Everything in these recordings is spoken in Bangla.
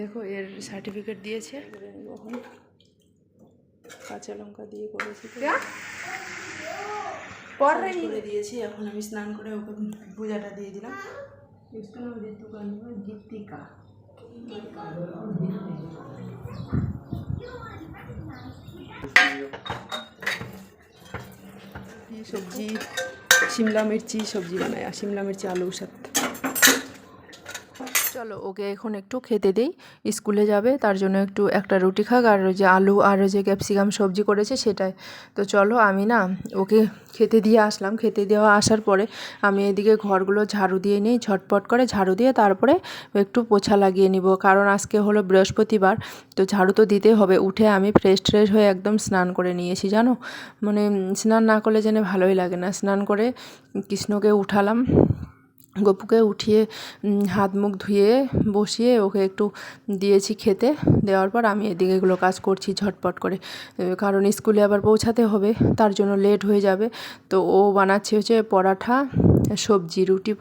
দেখো এর সার্টিফিকেট দিয়েছে। কাঁচা লঙ্কা দিয়ে করেছি করে দিয়েছি এখন আমি স্নান করে ওকে পূজাটা দিয়ে দিলাম। গীতিকা সবজি সিমলা মির্চি সবজি বানায় আর সিমলা মির্চি আলুর সাথে চলো, ওকে এখন একটু খেতে দিই। স্কুলে যাবে, তার জন্য একটু একটা রুটি খাক, আর যে আলু আর যে ক্যাপসিকাম সবজি করেছে সেটাই। তো চলো, আমি না ওকে খেতে দিয়ে আসলাম। খেতে দেওয়া আসার পরে আমি এদিকে ঘরগুলো ঝাড়ু দিয়ে নিই, ঝটপট করে ঝাড়ু দিয়ে তারপরে একটু পোছা লাগিয়ে নিব। কারণ আজকে হলো বৃহস্পতিবার, তো ঝাড়ু তো দিতে হবে। উঠে আমি ফ্রেশ ট্রেশ হয়ে একদম স্নান করে নিয়েছি, জানো? মানে স্নান না করলে যেন ভালোই লাগে না। স্নান করে কৃষ্ণকে উঠালাম। গপুকে উঠিয়ে হাত মুখ ধুয়ে বসিয়ে ওকে একটু দিয়েছি খেতে। দেওয়ার পর আমি এদিকে এগুলো কাজ করছি ঝটপট করে। কারণ স্কুলে আবার পৌঁছাতে হবে, তার জন্য লেট হয়ে যাবে। তো ও বানাচ্ছে হচ্ছে পরাঠা, সবজি, রুটি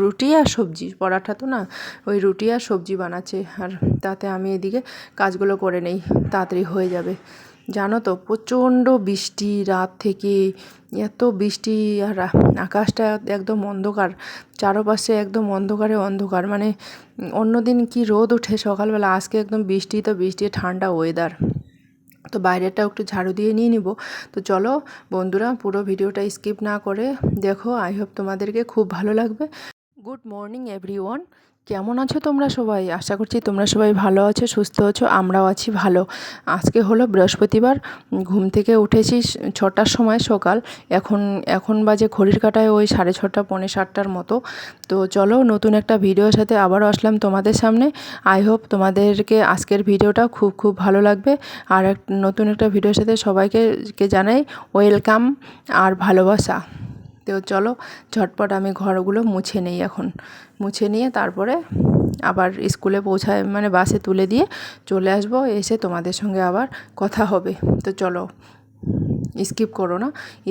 রুটি আর সবজি। পরাঠা তো না, ওই রুটি আর সবজি বানাচ্ছে। আর তাতে আমি এদিকে কাজগুলো করে নেই, তাড়াতাড়ি হয়ে যাবে। জানো তো, প্রচণ্ড বৃষ্টি রাত থেকে। এত বৃষ্টি আর আকাশটা একদম অন্ধকার, চারপাশে একদম অন্ধকারে অন্ধকার। মানে অন্যদিন কি রোদ ওঠে সকালবেলা, আজকে একদম বৃষ্টি তো বৃষ্টি, ঠান্ডা ওয়েদার তো বাইরেটা একটু ঝাড়ু দিয়ে নিয়ে নিব। তো চলো বন্ধুরা, পুরো ভিডিওটা স্কিপ না করে দেখো। আই হোপ তোমাদেরকে খুব ভালো লাগবে। গুড মর্নিং এভরিওয়ান কেমন আছো তোমরা সবাই? আশা করছি তোমরা সবাই ভালো আছো, সুস্থ আছো, আমরাও আছি ভালো। আজকে হলো বৃহস্পতিবার, ঘুম থেকে উঠেছি ছটার সময় সকাল। এখন এখন বাজে ঘড়ির কাটায় ওই সাড়ে ছটা, পৌনে সাতটার মতো। তো চলো নতুন একটা ভিডিওর সাথে আবারও আসলাম তোমাদের সামনে। আই হোপ তোমাদেরকে আজকের ভিডিওটা খুব খুব ভালো লাগবে। আর এক, নতুন একটা ভিডিওর সাথে সবাইকে, কে জানাই ওয়েলকাম আর ভালোবাসা। তো চলো ঝটপট আমি ঘরগুলো মুছে নেই এখন। মুছে নিয়ে তারপরে আবার স্কুলে পৌঁছায় মানে বাসে তুলে দিয়ে চলে আসব। এসে তোমাদের সঙ্গে আবার কথা হবে। তো চলো। স্কিপ করো না,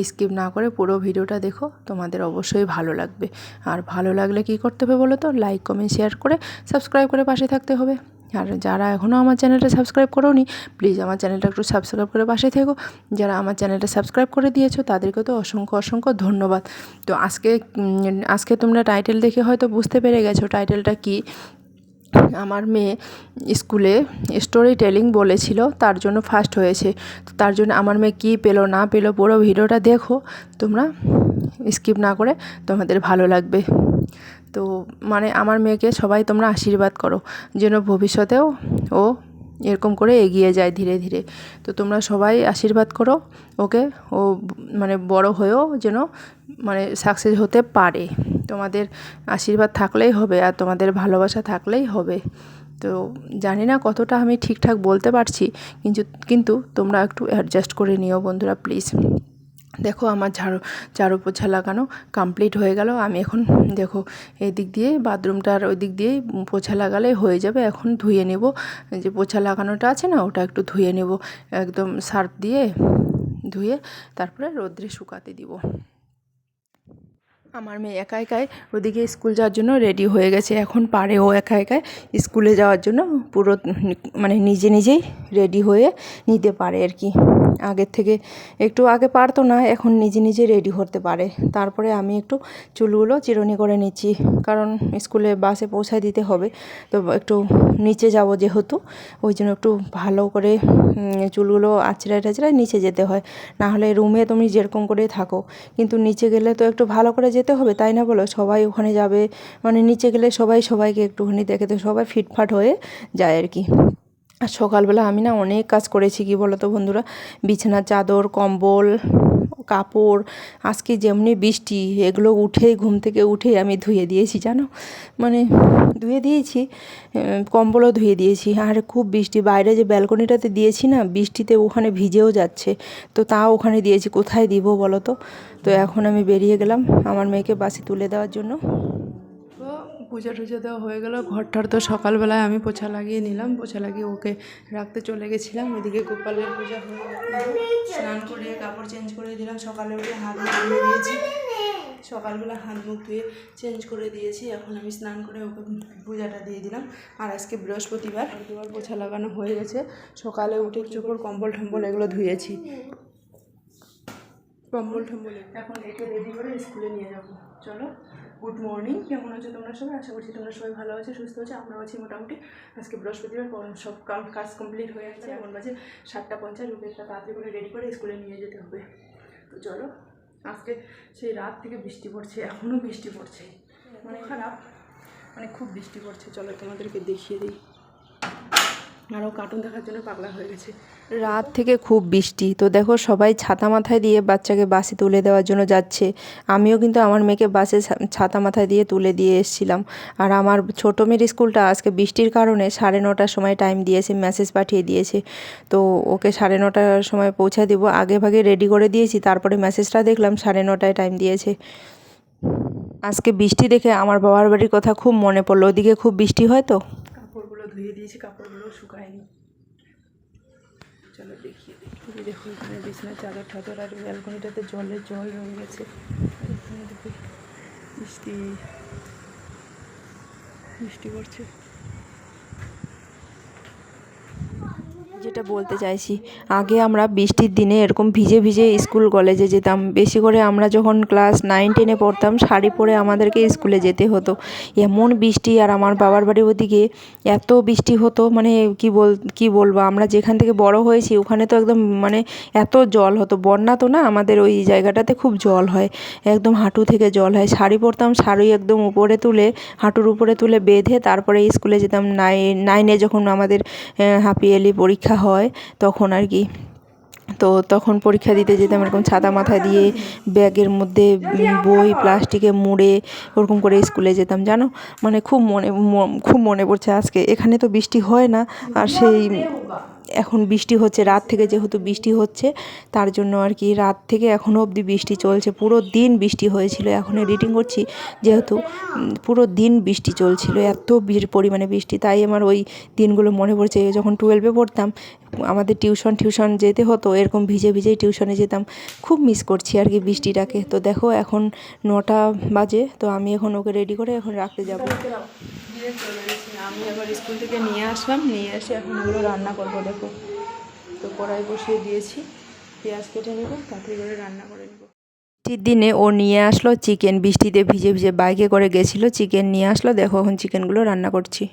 স্কিপ না করে পুরো ভিডিওটা দেখো, তোমাদের অবশ্যই ভালো লাগবে। আর ভালো লাগলে কি করতে হবে বলো তো? লাইক কমেন্ট শেয়ার করে সাবস্ক্রাইব করে পাশে থাকতে হবে। আর যারা এখনও আমার চ্যানেলটা সাবস্ক্রাইব করোনি প্লিজ আমার চ্যানেলটা একটু সাবস্ক্রাইব করে পাশে থেকো। যারা আমার চ্যানেলটা সাবস্ক্রাইব করে দিয়েছ তাদেরকে তো অসংখ্য অসংখ্য ধন্যবাদ। তো আজকে আজকে তোমরা টাইটেল দেখে হয়তো বুঝতে পেরে গেছো টাইটেলটা কি। আমার মেয়ে স্কুলে স্টোরি টেলিং বলেছিল, তার জন্য ফার্স্ট হয়েছে। তার জন্য আমার মেয়ে কী পেল না পেল পুরো ভিডিওটা দেখো। তোমরা স্কিপ না করে তোমাদের ভালো লাগবে। তো মানে আমার মেয়েকে সবাই তোমরা আশীর্বাদ করো, যেন ভবিষ্যতেও ও এরকম করে এগিয়ে যায় ধীরে ধীরে। তো তোমরা সবাই আশীর্বাদ করো, ওকে? ও মানে বড় হয়েও যেন মানে সাকসেস হতে পারে। তোমাদের আশীর্বাদ থাকলেই হবে আর তোমাদের ভালোবাসা থাকলেই হবে। তো জানি না কতটা আমি ঠিকঠাক বলতে পারছি, কিন্তু কিন্তু তোমরা একটু অ্যাডজাস্ট করে নিও বন্ধুরা প্লিজ দেখো আমার ঝাড়ু ঝাড়ু পোছা লাগানো কমপ্লিট হয়ে গেল। আমি এখন দেখো এদিক দিক দিয়ে বাথরুমটার ওই দিক দিয়েই পোছা লাগালে হয়ে যাবে। এখন ধুয়ে নেব। যে পোছা লাগানোটা আছে না, ওটা একটু ধুয়ে নেব। একদম সার্ফ দিয়ে ধুয়ে তারপরে রোদ্রে শুকাতে দিব। আমার মেয়ে একা একাই ওদিকে স্কুল যাওয়ার জন্য রেডি হয়ে গেছে। এখন পারে ও একা একাই স্কুলে যাওয়ার জন্য। পুরো মানে নিজে নিজেই রেডি হয়ে নিতে পারে আর কি। আগের থেকে একটু আগে পারতো না, এখন নিজে নিজে রেডি হতে পারে। তারপরে আমি একটু চুলগুলো চিরুনি করে নিচ্ছি। কারণ স্কুলে বাসে পৌঁছায় দিতে হবে। তো একটু নিচে যাব যেহেতু, ওই জন্য একটু ভালো করে চুলগুলো আঁচড়ায় টাচড়ায় নিচে যেতে হয়। না হলে রুমে তুমি যেরকম করে থাকো। কিন্তু নিচে গেলে তো একটু ভালো করে যেতে হবে, তাই না বলো? সবাই ওখানে যাবে মানে নিচে গেলে সবাই সবাইকে একটুখানি দেখে তো সবাই ফিটফাট হয়ে যায় আর কি। আর সকালবেলা আমি না অনেক কাজ করেছি কি বলো তো বন্ধুরা? বিছানার চাদর, কম্বল কাপড়, আজকে যেমনি বৃষ্টি, এগুলো উঠেই ঘুম থেকে উঠেই আমি ধুয়ে দিয়েছি, জানো? মানে ধুয়ে দিয়েছি কম্বলও ধুয়ে দিয়েছি। আর খুব বৃষ্টি, বাইরে যে ব্যালকনিটাতে দিয়েছি না, বৃষ্টিতে ওখানে ভিজেও যাচ্ছে। তো তাও ওখানে দিয়েছি, কোথায় দিব বলো তো? তো এখন আমি বেরিয়ে গেলাম আমার মেয়েকে বাসে তুলে দেওয়ার জন্য। পূজা টুজা দেওয়া হয়ে গেল। ঘরটার তো সকালবেলায় আমি পোছা লাগিয়ে নিলাম। পোছা লাগিয়ে ওকে রাখতে চলে গেছিলাম। ওইদিকে গোপালের পূজা হয়ে। স্নান করে কাপড় চেঞ্জ করে দিলাম। সকালে উঠে হাত মুখ ধুয়ে দিয়েছি। সকালবেলা হাত মুখ ধুয়ে চেঞ্জ করে দিয়েছি। এখন আমি স্নান করে ওকে পূজাটা দিয়ে দিলাম। আর আজকে বৃহস্পতিবার। দুবার পোছা লাগানো হয়ে গেছে। সকালে উঠে চোপড় কম্বল টম্বল এগুলো ধুয়েছি। কম্বল টম্বল এখন একে রেডি করে স্কুলে নিয়ে যাব। চলো। গুড মর্নিং কেমন আছো তোমরা সবাই? আশা করছি তোমরা সবাই ভালো আছো সুস্থ আছো। আমরাও আছি মোটামুটি। আজকে বৃহস্পতিবার সব কাম- কাজ কমপ্লিট হয়ে গেছে। এখন বাজে সাতটা পঞ্চাশ ওকে একটা তাড়াতাড়ি করে রেডি করে স্কুলে নিয়ে যেতে হবে। তো চলো আজকে সেই রাত থেকে বৃষ্টি পড়ছে এখনও বৃষ্টি পড়ছে। মানে খারাপ মানে খুব বৃষ্টি পড়ছে। চলো তোমাদেরকে দেখিয়ে দিই। আরও কার্টুন দেখার জন্য পাগলা হয়ে গেছে। রাত থেকে খুব বৃষ্টি। তো দেখো, সবাই ছাতা মাথায় দিয়ে বাচ্চাকে বাসে তুলে দেওয়ার জন্য যাচ্ছে। আমিও কিন্তু আমার মেয়েকে বাসে ছাতা মাথায় দিয়ে তুলে দিয়ে এসেছিলাম। আর আমার ছোটো মেয়ের স্কুলটা আজকে বৃষ্টির কারণে সাড়ে নটার সময় টাইম দিয়েছে মেসেজ পাঠিয়ে দিয়েছে। তো ওকে সাড়ে নটার সময় পৌঁছে দিব। আগে ভাগে রেডি করে দিয়েছি, তারপরে মেসেজটা দেখলাম, সাড়ে নটায় টাইম দিয়েছে। আজকে বৃষ্টি দেখে আমার বাবার বাড়ির কথা খুব মনে পড়ল। ওদিকে খুব বৃষ্টি হয় তো? ধুয়ে দিয়েছি কাপড়গুলো শুকায়নি। চলো দেখিয়ে দেখি দেখো এখানে বিছানার চাদর, ঠাদর আর ব্যালকনিটাতে জলে জল রয়ে গেছে। আর এখানে দেখো বৃষ্টি বৃষ্টি পড়ছে। যেটা বলতে চাইছি। আগে আমরা বৃষ্টির দিনে এরকম ভিজে ভিজে স্কুল কলেজে যেতাম। বেশি করে আমরা যখন ক্লাস নাইন, টেনে পড়তাম, শাড়ি পরে আমাদেরকে স্কুলে যেতে হতো। এমন বৃষ্টি আর আমার বাবার বাড়ির ওদিকে এত বৃষ্টি হতো মানে কি বল, কি বলব? আমরা যেখান থেকে বড় হয়েছি, ওখানে তো একদম মানে এত জল হতো। বন্যা তো না, আমাদের ওই জায়গাটাতে খুব জল হয়। একদম হাঁটু থেকে জল হয়। শাড়ি পরতাম, শাড়ি একদম উপরে তুলে, হাঁটুর উপরে তুলে বেঁধে তারপরে স্কুলে যেতাম। নাইন, নাইনে যখন আমাদের হাফ ইয়ারলি পরীক্ষা হয় তখন আর কি। তো তখন পরীক্ষা দিতে যেতাম এরকম ছাতা মাথা দিয়ে, ব্যাগের মধ্যে বই, প্লাস্টিকে মুড়ে, ওরকম করে স্কুলে যেতাম, জানো? মানে খুব মনে খুব মনে পড়ছে আজকে। এখানে তো বৃষ্টি হয় না, আর সেই এখন বৃষ্টি হচ্ছে, রাত থেকে যেহেতু বৃষ্টি হচ্ছে, তার জন্য আর কি রাত থেকে এখনও অবধি বৃষ্টি চলছে। পুরো দিন বৃষ্টি হয়েছিল, এখন এডিটিং করছি, যেহেতু পুরো দিন বৃষ্টি চলছিল, এত পরিমাণে বৃষ্টি, তাই আমার ওই দিনগুলো মনে পড়ছে যখন টুয়েলভে পড়তাম, আমাদের টিউশন টিউশন যেতে হতো, এরকম ভিজে ভিজেই টিউশনে যেতাম, খুব মিস করছি আর কি বৃষ্টিটাকে। তো দেখো এখন নটা বাজে, তো আমি এখন ওকে রেডি করে এখন রাখতে যাব। আমি আবার স্কুল থেকে নিয়ে আসলাম নিয়ে এসে এখন ওগুলো রান্না করব দেখো। তো কড়াই বসিয়ে দিয়েছি পেঁয়াজ কেটে নেব তাড়াতাড়ি করে রান্না করে নেব। বৃষ্টির দিনে ও নিয়ে আসলো চিকেন বৃষ্টিতে ভিজে ভিজে বাইকে করে গেছিল চিকেন নিয়ে আসলো দেখো এখন চিকেনগুলো রান্না করছি।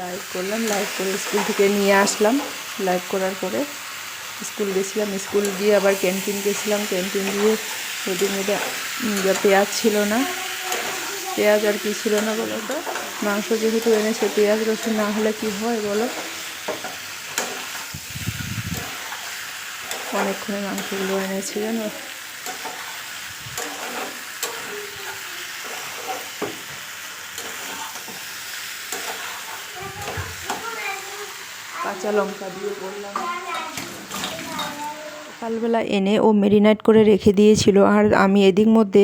লাইভ করলাম লাইভ করে স্কুল থেকে নিয়ে আসলাম। লাইভ করার পরে স্কুল গেছিলাম স্কুল গিয়ে আবার ক্যান্টিন গেছিলাম। ক্যান্টিন গিয়ে ওদের মধ্যে পেঁয়াজ ছিল না পেঁয়াজ আর কি ছিল না বলো তো? মাংস যেহেতু এনেছে, পেঁয়াজ, রসুন না হলে কি হয় বলো? অনেকক্ষণে মাংসগুলো এনেছে, জানো? কাঁচা লঙ্কা দিয়ে বললাম। সকালবেলা এনে ও মেরিনেট করে রেখে দিয়েছিল। আর আমি এদিক মধ্যে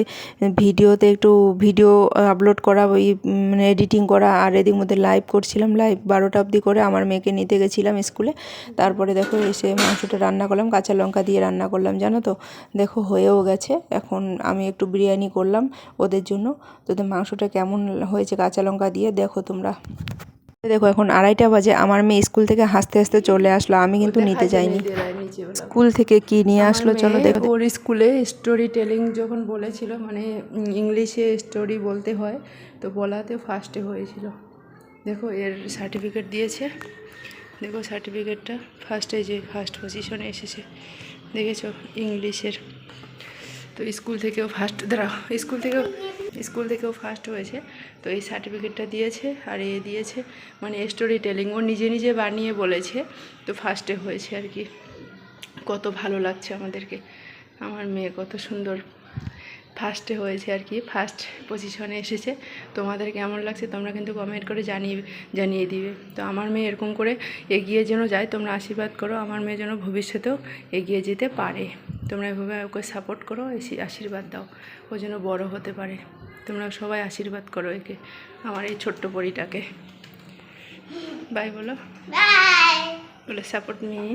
ভিডিওতে একটু ভিডিও আপলোড করা, ওই মানে এডিটিং করা, আর এদিক মধ্যে লাইভ করছিলাম। লাইভ বারোটা অবধি করে আমার মেয়েকে নিতে গেছিলাম স্কুলে। তারপরে দেখো এসে মাংসটা রান্না করলাম, কাঁচা লঙ্কা দিয়ে রান্না করলাম, জানো তো? দেখো হয়েও গেছে। এখন আমি একটু বিরিয়ানি করলাম ওদের জন্য। তোদের মাংসটা কেমন হয়েছে কাঁচা লঙ্কা দিয়ে, দেখো তোমরা। দেখো এখন আড়াইটা বাজে আমার মেয়ে স্কুল থেকে হাসতে হাসতে চলে আসলো আমি কিন্তু নিতে যাইনি। স্কুল থেকে কি নিয়ে আসলো চলো দেখো। ওর স্কুলে স্টোরি টেলিং যখন বলেছিল মানে ইংলিশে স্টোরি বলতে হয় তো বলাতে ফার্স্টে হয়েছিল। দেখো এর সার্টিফিকেট দিয়েছে। দেখো সার্টিফিকেটটা ফার্স্টে যে ফার্স্ট পজিশনে এসেছে। দেখেছ ইংলিশের। তো স্কুল থেকেও ফার্স্ট দাঁড়াও স্কুল থেকেও স্কুল থেকেও ফার্স্ট হয়েছে। তো এই সার্টিফিকেটটা দিয়েছে আর এ দিয়েছে। মানে স্টোরি টেলিং ও নিজে নিজে বানিয়ে বলেছে। তো ফার্স্টে হয়েছে আর কি। কত ভালো লাগছে আমাদেরকে। আমার মেয়ে কত সুন্দর। ফার্স্টে হয়েছে আর কি। ফার্স্ট পজিশনে এসেছে। তোমাদের কেমন লাগছে তোমরা কিন্তু কমেন্ট করে জানিয়ে জানিয়ে দিবে। তো আমার মেয়ে এরকম করে এগিয়ে যেন যায়, তোমরা আশীর্বাদ করো। আমার মেয়ে যেন ভবিষ্যতেও এগিয়ে যেতে পারে। তোমরা এভাবে ওকে সাপোর্ট করো, এসে- আশীর্বাদ দাও। ও যেন বড় হতে পারে। তোমরা সবাই আশীর্বাদ করো একে আমার এই ছোট্ট পরিটাকে। বাই বলো। বলে সাপোর্ট নিয়ে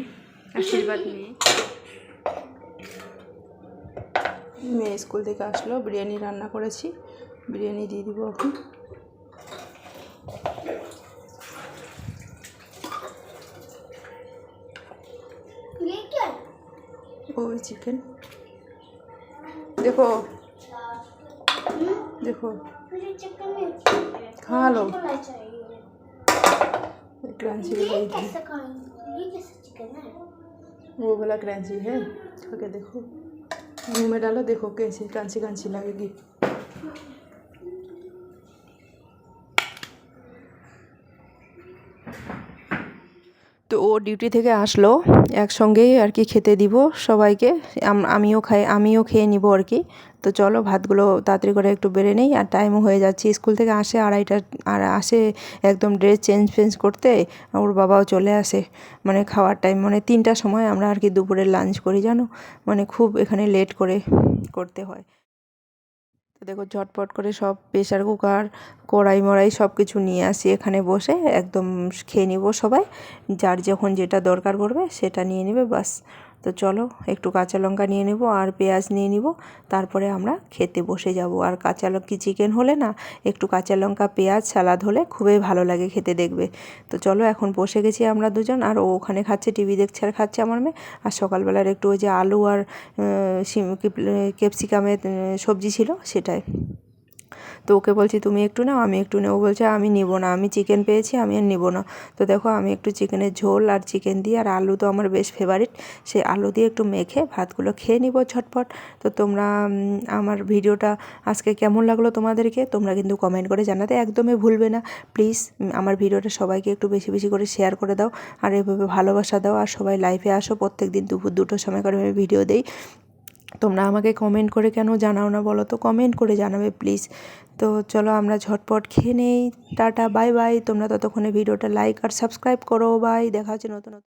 আশীর্বাদ নিয়ে মেয়ে স্কুল থেকে আসলো বিরিয়ানি রান্না করেছি। বিরিয়ানি দিয়ে দিব এখন। ওই চিকেন দেখো देखो। खा लो। क्रंची चिकन है वो वाला क्रंची है। खा के देखो। मुँह में डालो देखो कैसे क्रंची क्रंची लगेगी। তো ও ডিউটি থেকে আসলো, একসঙ্গেই আর কি খেতে দিব সবাইকে। আমিও খাই, আমিও খেয়ে নিব আর কি। তো চলো ভাতগুলো তাড়াতাড়ি করে একটু বেড়ে নেই আর টাইমও হয়ে যাচ্ছে। স্কুল থেকে আসে আড়াইটা, আর আসে একদম ড্রেস চেঞ্জ ফেঞ্জ করতে, ওর বাবাও চলে আসে। মানে খাওয়ার টাইম মানে তিনটার সময় আমরা আর কি দুপুরে লাঞ্চ করি, জানো? মানে খুব এখানে লেট করে করতে হয়। দেখো ঝটপট করে সব প্রেশার কুকার, কড়াই মড়াই সব কিছু নিয়ে আসি এখানে বসে। একদম খেয়ে নিব সবাই। যার যখন যেটা দরকার পড়বে সেটা নিয়ে নেবে, বাস। তো চলো একটু কাঁচা লঙ্কা নিয়ে নেব আর পেঁয়াজ নিয়ে নিব। তারপরে আমরা খেতে বসে যাব। আর কাঁচা লঙ্কা চিকেন হলে না, একটু কাঁচা লঙ্কা, পেঁয়াজ, সালাদ হলে খুবই ভালো লাগে খেতে দেখবে। তো চলো এখন বসে গেছি আমরা দুজন, আর ও ওখানে খাচ্ছে, টিভি দেখছে আর খাচ্ছে আমার মেয়ে। আর সকালবেলার একটু ওই যে আলু আর ক্যাপসিকামের সবজি ছিল সেটাই। তো ওকে বলছি, তুমি একটু নাও, আমি একটু নেব। বলছে, আমি নিব না, আমি চিকেন পেয়েছি, আমি আর নিব না। তো দেখো, আমি একটু চিকেনের ঝোল আর চিকেন দিয়ে, আর আলু তো আমার বেশ ফেভারিট সেই আলু দিয়ে একটু মেখে ভাতগুলো খেয়ে নিব ঝটপট। তো তোমরা আমার ভিডিওটা আজকে কেমন লাগল তোমাদেরকে, তোমরা কিন্তু কমেন্ট করে জানাতে একদমই ভুলবে না। প্লিজ আমার ভিডিওটা সবাইকে একটু বেশি বেশি করে শেয়ার করে দাও, আর এভাবে ভালোবাসা দাও, আর সবাই লাইভে আসো প্রত্যেক দিন দুপুর দুটোর সময় করে আমি ভিডিও দেই। তোমরা আমাকে কমেন্ট করে কেন জানাও না বলো তো? কমেন্ট করে জানাবে প্লিজ তো চলো আমরা ঝটপট খেয়ে নেই। টাটা বাই বাই তোমরা ততক্ষণে ভিডিওটা লাইক আর সাবস্ক্রাইব করো। বাই দেখা হচ্ছে নতুন নতুন